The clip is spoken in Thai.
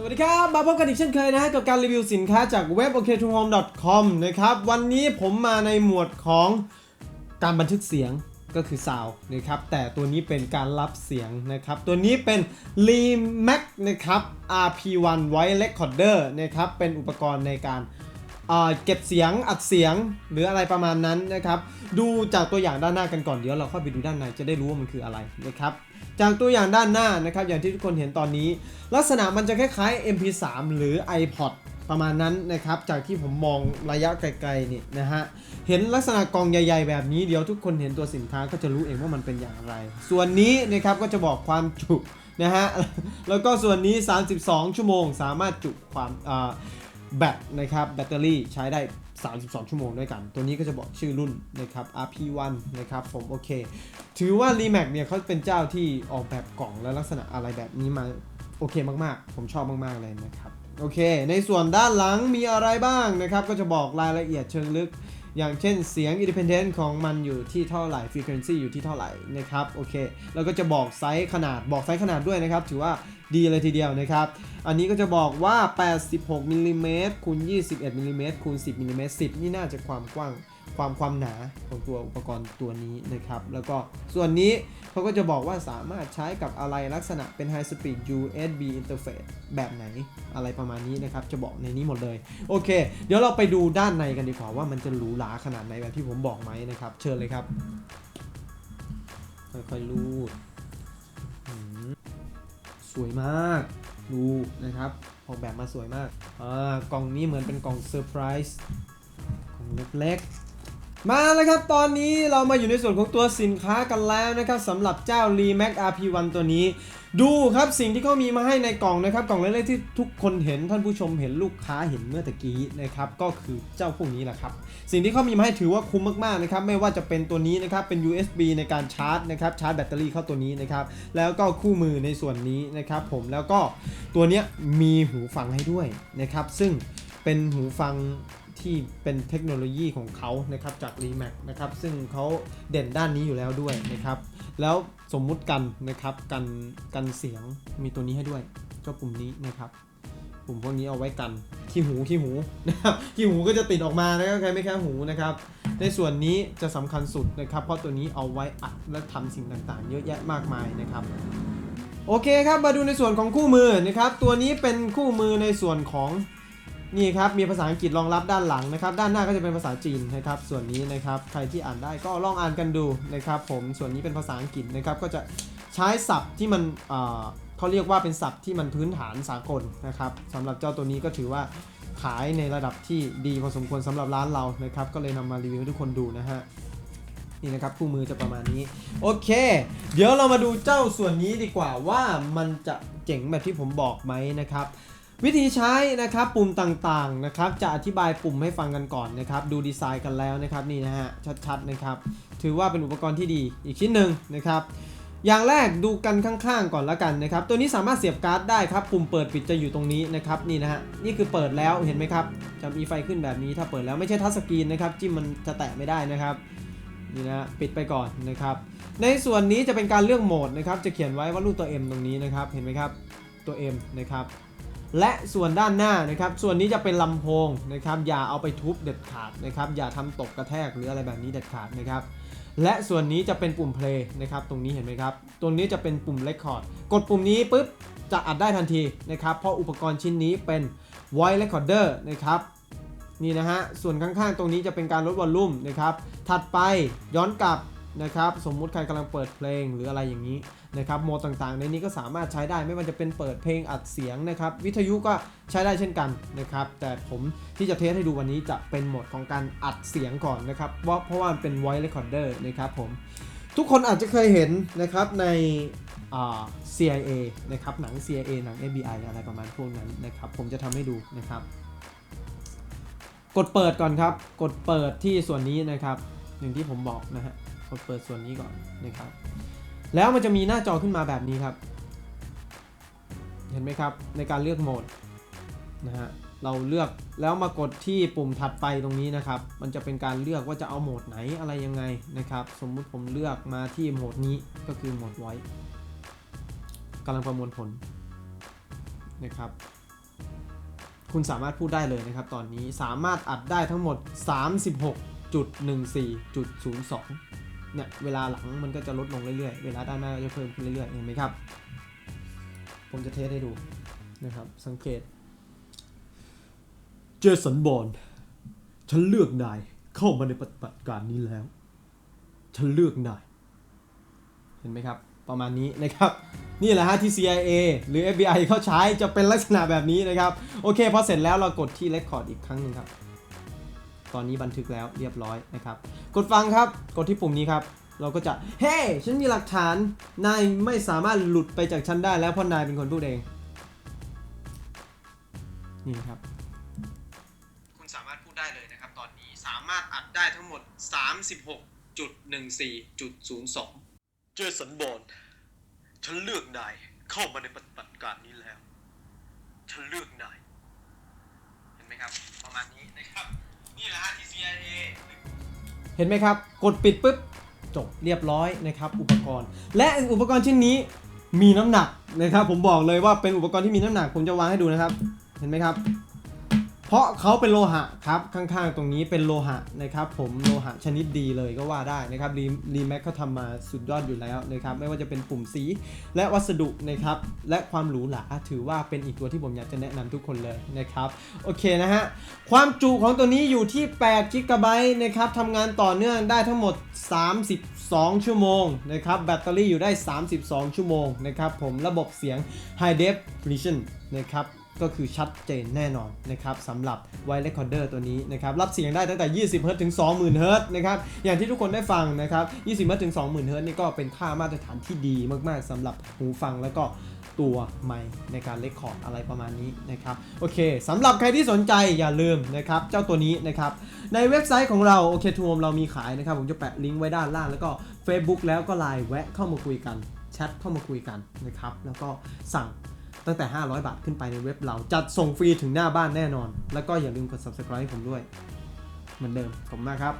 สวัสดีครับ มาพบกันอีกเช่นเคยนะฮะกับการรีวิวสินค้าจากเว็บ o k t o h o m e com นะครับ วันนี้ผมมาในหมวดของการบันทึกเสียงก็คือซาวนะครับ แต่ตัวนี้เป็นการรับเสียงนะครับ ตัวนี้เป็น l e m a c นะครับ RP1 Voice Recorder นะครับ เป็นอุปกรณ์ในการ เก็บเสียงอัดเสียงหรืออะไรประมาณนั้นนะครับดูจากตัวอย่างด้านหน้ากันก่อนเดี๋ยวเราเข้าไปดูด้านในจะได้รู้ว่ามันคืออะไรนะครับจากตัวอย่างด้านหน้านะครับอย่างที่ทุกคนเห็นตอนนี้ ลักษณะมันจะคล้ายๆ MP3 หรือ iPod ประมาณนั้นนะครับจากที่ผมมองระยะไกลๆนี่นะฮะเห็นลักษณะกล่องใหญ่ๆ แบบนี้เดี๋ยวทุกคนเห็นตัวสินค้าก็จะรู้เองว่ามันเป็นอย่างไร ส่วนนี้นะครับก็จะบอกความจุนะฮะแล้วก็ส่วนนี้ 32 ชั่วโมง สามารถจุความ แบตนะครับแบตเตอรี่ใช้ได้ 32 ชั่วโมงด้วยกัน ตัวนี้ก็จะบอกชื่อรุ่นนะครับ RP1 นะครับผมโอเค ถือว่า r e m a x เนี่ยเขาเป็นเจ้าที่ออกแบบกล่องและลักษณะอะไรแบบนี้มาโอเคมากๆ ผมชอบมาก ๆ เลยนะครับ โอเค ในส่วนด้านหลังมีอะไรบ้างนะครับ ก็จะบอกรายละเอียดเชิงลึก อย่างเช่นเสียง independent ของมันอยู่ที่เท่าไหร่ frequency อยู่ที่เท่าไหร่นะครับโอเคแล้วก็จะบอกไซส์ขนาดบอกไซส์ขนาดด้วยนะครับ ถือว่าดีเลยทีเดียวนะครับ อันนี้ก็จะบอกว่า 86มิลลิเมตรคูณ21มิลลิเมตรคูณ10มิลลิเมตร10 นี่น่าจะความกว้างความความหนาของตัวอุปกรณ์ตัวนี้นะครับ แล้วก็ส่วนนี้เขาก็จะบอกว่าสามารถใช้กับอะไรลักษณะเป็น High Speed USB Interface แบบไหนอะไรประมาณนี้นะครับ จะบอกในนี้หมดเลย โอเค เดี๋ยวเราไปดูด้านในกันดีกว่าว่ามันจะหรูหราขนาดไหนแบบที่ผมบอกไหมนะครับ เชิญเลยครับ ค่อยๆรูดสวยมากดูนะครับออกแบบมาสวยมากอ่ากล่องนี้เหมือนเป็นกล่องเซอร์ไพรส์กล่องเล็กๆ มาแล้วครับ ตอนนี้เรามาอยู่ในส่วนของตัวสินค้ากันแล้วนะครับสำหรับเจ้า r e m a x RP1 ตัวนี้ ดูครับสิ่งที่เขามีมาให้ในกล่องนะครับ กล่องเล็กๆที่ทุกคนเห็นท่านผู้ชมเห็นลูกค้าเห็นเมื่อตะกี้นะครับก็คือเจ้าพวกนี้แหละครับ สิ่งที่เขามีมาให้ถือว่าคุ้มมากๆนะครับไม่ว่าจะเป็นตัวนี้นะครับเป็น USB ในการชาร์จนะครับชาร์จแบตเตอรี่เข้าตัวนี้นะครับแล้วก็คู่มือในส่วนนี้นะครับผมแล้วก็ตัวเนี้ยมีหูฟังให้ด้วยนะครับซึ่งเป็นหูฟังที่เป็นเทคโนโลยีของเขานะครับจาก r e m a x นะครับซึ่งเขาเด่นด้านนี้อยู่แล้วด้วยนะครับ แล้วสมมุติกันนะครับกันกันเสียงมีตัวนี้ให้ด้วย เจ้าปุ่มนี้นะครับปุ่มพวกนี้เอาไว้กันขี้หูขี้หูนะครับขี้หูก็จะติดออกมานะครับใครไม่แค่หูนะครับ ในส่วนนี้จะสำคัญสุดนะครับ เพราะตัวนี้เอาไว้อัดและทำสิ่งต่างๆ เยอะแยะมากมายนะครับโอเคครับมาดูในส่วนของคู่มือนะครับ ตัวนี้เป็นคู่มือในส่วนของ นี่ครับมีภาษาอังกฤษรองรับด้านหลังนะครับ ด้านหน้าก็จะเป็นภาษาจีนนะครับ ส่วนนี้นะครับใครที่อ่านได้ก็ลองอ่านกันดูนะครับผมส่วนนี้เป็นภาษาอังกฤษนะครับก็จะใช้ศัพท์ที่มันเขาเรียกว่าเป็นศัพท์ที่มันพื้นฐานสากลนะครับสำหรับเจ้าตัวนี้ก็ถือว่าขายในระดับที่ดีพอสมควรสำหรับร้านเรานะครับ ก็เลยนำมารีวิวให้ทุกคนดูนะฮะนี่นะครับคู่มือจะประมาณนี้ โอเค เดี๋ยวเรามาดูเจ้าส่วนนี้ดีกว่าว่ามันจะเจ๋งแบบที่ผมบอกไหมนะครับ วิธีใช้นะครับปุ่มต่างๆนะครับจะอธิบายปุ่มให้ฟังกันก่อนนะครับดูดีไซน์กันแล้วนะครับนี่นะฮะชัดๆนะครับถือว่าเป็นอุปกรณ์ที่ดีอีกชิ้นหนึ่งนะครับอย่างแรกดูกันข้างๆก่อนล้วกันนะครับตัวนี้สามารถเสียบการ์ดได้ครับปุ่มเปิดปิดจะอยู่ตรงนี้นะครับนี่นะฮะนี่คือเปิดแล้วเห็นไหมครับจะมีไฟขึ้นแบบนี้ถ้าเปิดแล้วไม่ใช่ทัชสกรีนนะครับจิ้มมันจะแตะไม่ได้นะครับนี่นะปิดไปก่อนนะครับในส่วนนี้จะเป็นการเลือกโหมดนะครับจะเขียนไว้ว่ารูปตัว M ตรงนี้นะครับเห็นไหมครับตัว M นะครับ และส่วนด้านหน้านะครับ ส่วนนี้จะเป็นลำโพงนะครับ อย่าเอาไปทุบเด็ดขาดนะครับ อย่าทำตกกระแทกหรืออะไรแบบนี้เด็ดขาดนะครับ และส่วนนี้จะเป็นปุ่ม play นะครับ ตรงนี้เห็นไหมครับ ตรงนี้จะเป็นปุ่ม record กดปุ่มนี้ปุ๊บจะอัดได้ทันทีนะครับ เพราะอุปกรณ์ชิ้นนี้เป็น voice recorder นะครับนี่นะฮะ ส่วนข้างๆ ตรงนี้จะเป็นการลดวอลลุ่มนะครับ ถัดไปย้อนกลับนะครับ สมมุติใครกำลังเปิดเพลงหรืออะไรอย่างนี้ นะครับโหมดต่างๆ ในนี้ก็สามารถใช้ได้ไม่ว่าจะเป็นเปิดเพลงอัดเสียงนะครับวิทยุก็ใช้ได้เช่นกันนะครับแต่ผมที่จะเทสให้ดูวันนี้จะเป็นโหมดของการอัดเสียงก่อนนะครับเพราะเพราะว่ามันเป็น voice recorder นะครับผมทุกคนอาจจะเคยเห็นนะครับใน CIA นะครับหนัง CIA หนัง FBI อะไรประมาณพวกนั้นนะครับผมจะทำให้ดูนะครับ กดเปิดก่อนครับ กดเปิดที่ส่วนนี้นะครับอย่างที่ผมบอกนะฮะกดเปิดส่วนนี้ก่อนนะครับ แล้วมันจะมีหน้าจอขึ้นมาแบบนี้ครับ เห็นไหมครับในการเลือกโหมดนะฮะเราเลือกแล้วมากดที่ปุ่มถัดไปตรงนี้นะครับ มันจะเป็นการเลือกว่าจะเอาโหมดไหนอะไรยังไงนะครับ สมมุติผมเลือกมาที่โหมดนี้ก็คือโหมดไว้กำลังประมวลผลนะครับ คุณสามารถพูดได้เลยนะครับ ตอนนี้สามารถอัดได้ทั้งหมด 36.14.02 เนี่ยเวลาหลังมันก็จะลดลงเรื่อยๆ เวลาด้านหน้าก็จะเพิ่มขึ้นเรื่อยๆ เห็นไหมครับ ผมจะเทสให้ดูนะครับ สังเกต เจสันบอลฉันเลือกนายเข้ามาในปฏิบัติการนี้แล้ว ฉันเลือกนาย เห็นไหมครับ ประมาณนี้นะครับ นี่แหละฮะที่ CIA หรือ FBI เขาใช้จะเป็นลักษณะแบบนี้นะครับ โอเคพอเสร็จแล้วเรากดที่ Record อีกครั้งหนึ่งครับ ตอนนี้บันทึกแล้วเรียบร้อยนะครับ กดฟังครับ กดที่ปุ่มนี้ครับ เราก็จะ เฮ้ฉันมีหลักฐาน นายไม่สามารถหลุดไปจากฉันได้แล้วเพราะนายเป็นคนพูดเอง นี่ครับ คุณสามารถพูดได้เลยนะครับ ตอนนี้สามารถอัดได้ทั้งหมด 36.14.02 เจสันบอลฉันเลือกนายเข้ามาในปฏิบัติการนี้แล้ว ฉันเลือกนาย เห็นไหมครับ ประมาณนี้นะครับ นี่แหละฮะที่ CIA เห็นไหมครับ กดปิดปุ๊บจบเรียบร้อยนะครับอุปกรณ์ และอุปกรณ์ชิ้นนี้มีน้ำหนักนะครับ ผมบอกเลยว่าเป็นอุปกรณ์ที่มีน้ำหนัก ผมจะวางให้ดูนะครับ เห็นไหมครับ เพราะเขาเป็นโลหะครับข้างๆ ตรงนี้เป็นโลหะนะครับผมโลหะชนิดดีเลยก็ว่าได้นะครับรีรีแม็กเขาทำมาสุดยอดอยู่แล้วนะครับไม่ว่าจะเป็นปุ่มสี และวัสดุนะครับและความหรูหราถือว่าเป็นอีกตัวที่ผมอยากจะแนะนำทุกคนเลยนะครับโอเคนะฮะความจุของตัวนี้อยู่ที่8 g b นะครับทำงานต่อเนื่องได้ทั้งหมด32ชั่วโมงนะครับแบตเตอรี่อยู่ได้ 32 ชั่วโมงนะครับผมระบบเสียง High Definition นะครับ ก็คือชัดเจนแน่นอนนะครับสำหรับ Wire Recorder ตัวนี้นะครับรับเสียงได้ตั้งแต่ 20 Hz ถึง 20,000 Hz นะครับอย่างที่ทุกคนได้ฟังนะครับ 20 Hz ถึง 20,000 Hz นี่ก็เป็นค่ามาตรฐานที่ดีมากๆสำหรับหูฟังแล้วก็ตัวไมค์ในการเลคคอร์ดอะไรประมาณนี้นะครับโอเคสำหรับใครที่สนใจอย่าลืมนะครับเจ้าตัวนี้นะครับในเว็บไซต์ของเราโอเคทูมเรามีขายนะครับ ผมจะแปะลิงก์ไว้ด้านล่างแล้วก็ Facebook แล้วก็ Line แวะเข้ามาคุยกันแชทเข้ามาคุยกันนะครับแล้วก็สั่ง ตั้งแต่ 500 บาทขึ้นไปในเว็บเรา จัดส่งฟรีถึงหน้าบ้านแน่นอน แล้วก็อย่าลืมกด subscribe ให้ผมด้วย เหมือนเดิม ขอบคุณมากครับ